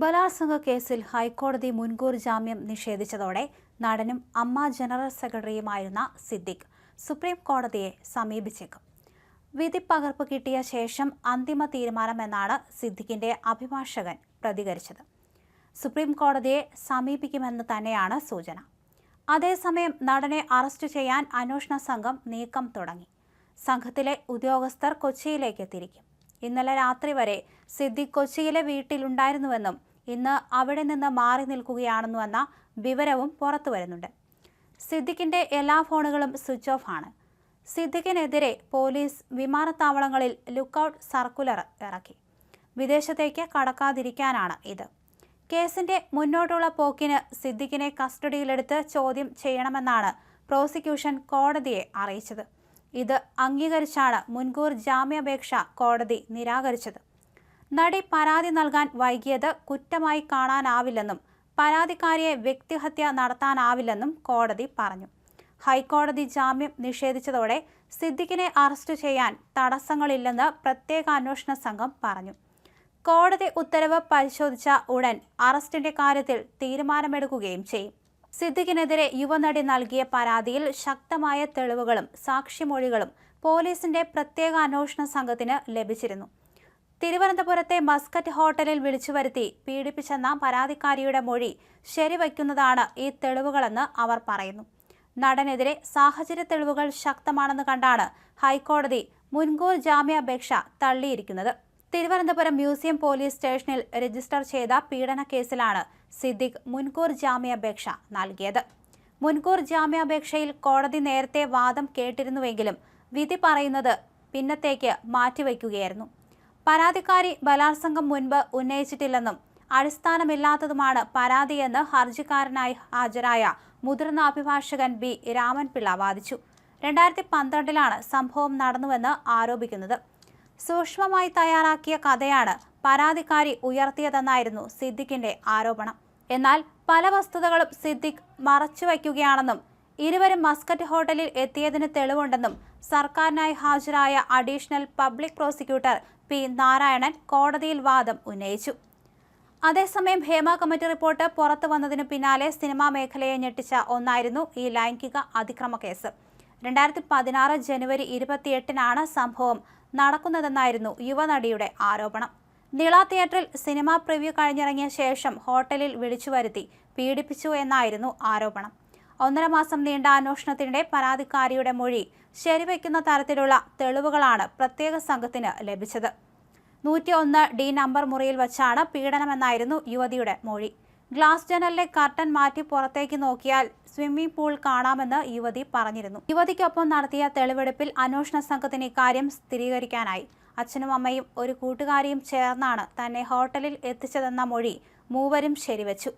ബലാത്സംഗ കേസിൽ ഹൈക്കോടതി മുൻകൂർ ജാമ്യം നിഷേധിച്ചതോടെ നടനും അമ്മ ജനറൽ സെക്രട്ടറിയുമായിരുന്ന സിദ്ദിഖ് സുപ്രീം കോടതിയെ സമീപിച്ചേക്കും. വിധി പകർപ്പ് കിട്ടിയ ശേഷം അന്തിമ തീരുമാനമെന്നാണ് സിദ്ദിഖിന്റെ അഭിഭാഷകൻ പ്രതികരിച്ചത്. സുപ്രീം കോടതിയെ സമീപിക്കുമെന്ന് തന്നെയാണ് സൂചന. അതേസമയം നടനെ അറസ്റ്റ് ചെയ്യാൻ അന്വേഷണ സംഘം നീക്കം തുടങ്ങി. സംഘത്തിലെ ഉദ്യോഗസ്ഥർ കൊച്ചിയിലേക്ക് തിരിക്കും ഇന്നലെ രാത്രി വരെ സിദ്ദിഖ് കൊച്ചിയിലെ വീട്ടിലുണ്ടായിരുന്നുവെന്നും ഇന്ന് അവിടെ നിന്ന് മാറി നിൽക്കുകയാണെന്നു വന്ന വിവരവും പുറത്തു വരുന്നുണ്ട്. സിദ്ദിഖിന്റെ എല്ലാ ഫോണുകളും സ്വിച്ച് ഓഫ് ആണ്. സിദ്ദിഖിനെതിരെ പോലീസ് വിമാനത്താവളങ്ങളിൽ ലുക്കൌട്ട് സർക്കുലർ ഇറക്കി. വിദേശത്തേക്ക് കടക്കാതിരിക്കാനാണ് ഇത്. കേസിന്റെ മുന്നോട്ടുള്ള പോക്കിന് സിദ്ദിഖിനെ കസ്റ്റഡിയിലെടുത്ത് ചോദ്യം ചെയ്യണമെന്നാണ് പ്രോസിക്യൂഷൻ കോടതിയെ അറിയിച്ചത്. ഇത് അംഗീകരിച്ചാണ് മുൻകൂർ ജാമ്യാപേക്ഷ കോടതി നിരാകരിച്ചത്. നടി പരാതി നൽകാൻ വൈകിയത് കുറ്റമായി കാണാനാവില്ലെന്നും പരാതിക്കാരിയെ വ്യക്തിഹത്യ നടത്താനാവില്ലെന്നും കോടതി പറഞ്ഞു. ഹൈക്കോടതി ജാമ്യം നിഷേധിച്ചതോടെ സിദ്ദിഖിനെ അറസ്റ്റ് ചെയ്യാൻ തടസ്സങ്ങളില്ലെന്ന് പ്രത്യേക അന്വേഷണ സംഘം പറഞ്ഞു. കോടതി ഉത്തരവ് പരിശോധിച്ച ഉടൻ അറസ്റ്റിന്റെ കാര്യത്തിൽ തീരുമാനമെടുക്കുകയും ചെയ്യും. സിദ്ദിഖിനെതിരെ യുവനടി നൽകിയ പരാതിയിൽ ശക്തമായ തെളിവുകളും സാക്ഷിമൊഴികളും പോലീസിന്റെ പ്രത്യേക അന്വേഷണ സംഘത്തിന് ലഭിച്ചിരുന്നു. തിരുവനന്തപുരത്തെ മസ്കറ്റ് ഹോട്ടലിൽ വിളിച്ചു വരുത്തി പീഡിപ്പിച്ചെന്ന പരാതിക്കാരിയുടെ മൊഴി ശരിവയ്ക്കുന്നതാണ് ഈ തെളിവുകളെന്ന് അവർ പറയുന്നു. നടനെതിരെ സാഹചര്യ തെളിവുകൾ ശക്തമാണെന്ന് കണ്ടാണ് ഹൈക്കോടതി മുൻകൂർ ജാമ്യാപേക്ഷ തള്ളിയിരിക്കുന്നത്. തിരുവനന്തപുരം മ്യൂസിയം പോലീസ് സ്റ്റേഷനിൽ രജിസ്റ്റർ ചെയ്ത പീഡന കേസിലാണ് സിദ്ദിഖ് മുൻകൂർ ജാമ്യാപേക്ഷ നൽകിയത്. മുൻകൂർ ജാമ്യാപേക്ഷയിൽ കോടതി നേരത്തെ വാദം കേട്ടിരുന്നുവെങ്കിലും വിധി പറയുന്നത് പിന്നത്തേക്ക് മാറ്റിവെക്കുകയായിരുന്നു. പരാതിക്കാരി ബലാത്സംഗം മുൻപ് ഉന്നയിച്ചിട്ടില്ലെന്നും അടിസ്ഥാനമില്ലാത്തതുമാണ് പരാതിയെന്ന് ഹർജിക്കാരനായി ഹാജരായ മുതിർന്ന അഭിഭാഷകൻ ബി രാമൻപിള്ള വാദിച്ചു. രണ്ടായിരത്തി പന്ത്രണ്ടിലാണ് സംഭവം നടന്നുവെന്ന് ആരോപിക്കുന്നത്. സൂക്ഷ്മമായി തയ്യാറാക്കിയ കഥയാണ് പരാതിക്കാരി ഉയർത്തിയതെന്നായിരുന്നു സിദ്ദിഖിന്റെ ആരോപണം. എന്നാൽ പല വസ്തുതകളും സിദ്ദിഖ് മറച്ചുവെക്കുകയാണെന്നും ഇരുവരും മസ്കറ്റ് ഹോട്ടലിൽ എത്തിയതിന് തെളിവുണ്ടെന്നും സർക്കാരിനായി ഹാജരായ additional public prosecutor P Narayanan കോടതിയിൽ വാദം ഉന്നയിച്ചു. അതേസമയം ഹേമ കമ്മിറ്റി റിപ്പോർട്ട് പുറത്തു വന്നതിനു പിന്നാലെ സിനിമാ മേഖലയെ ഞെട്ടിച്ച ഒന്നായിരുന്നു ഈ ലൈംഗിക അതിക്രമ കേസ്. രണ്ടായിരത്തി പതിനാറ് ജനുവരി ഇരുപത്തിയെട്ടിനാണ് സംഭവം നടക്കുന്നതെന്നായിരുന്നു യുവനടിയുടെ ആരോപണം. നിള തിയേറ്ററിൽ സിനിമാ പ്രിവ്യൂ കഴിഞ്ഞിറങ്ങിയ ശേഷം ഹോട്ടലിൽ വിളിച്ചു വരുത്തി പീഡിപ്പിച്ചു എന്നായിരുന്നു ആരോപണം. ഒന്നര മാസം നീണ്ട അന്വേഷണത്തിനിടെ പരാതിക്കാരിയുടെ മൊഴി ശരിവയ്ക്കുന്ന തരത്തിലുള്ള തെളിവുകളാണ് പ്രത്യേക സംഘത്തിന് ലഭിച്ചത്. നൂറ്റി ഒന്ന് ഡി നമ്പർ മുറിയിൽ വച്ചാണ് പീഡനമെന്നായിരുന്നു യുവതിയുടെ മൊഴി. ഗ്ലാസ് ജനലിലെ കർട്ടൻ മാറ്റി പുറത്തേക്ക് നോക്കിയാൽ സ്വിമ്മിംഗ് പൂൾ കാണാമെന്ന് യുവതി പറഞ്ഞിരുന്നു. യുവതിക്കൊപ്പം നടത്തിയ തെളിവെടുപ്പിൽ അന്വേഷണ സംഘത്തിന് ഇക്കാര്യം സ്ഥിരീകരിക്കാനായി. അച്ഛനും അമ്മയും ഒരു കൂട്ടുകാരിയും ചേർന്നാണ് തന്നെ ഹോട്ടലിൽ എത്തിച്ചതെന്ന മൊഴി മൂവരും ശരിവച്ചു.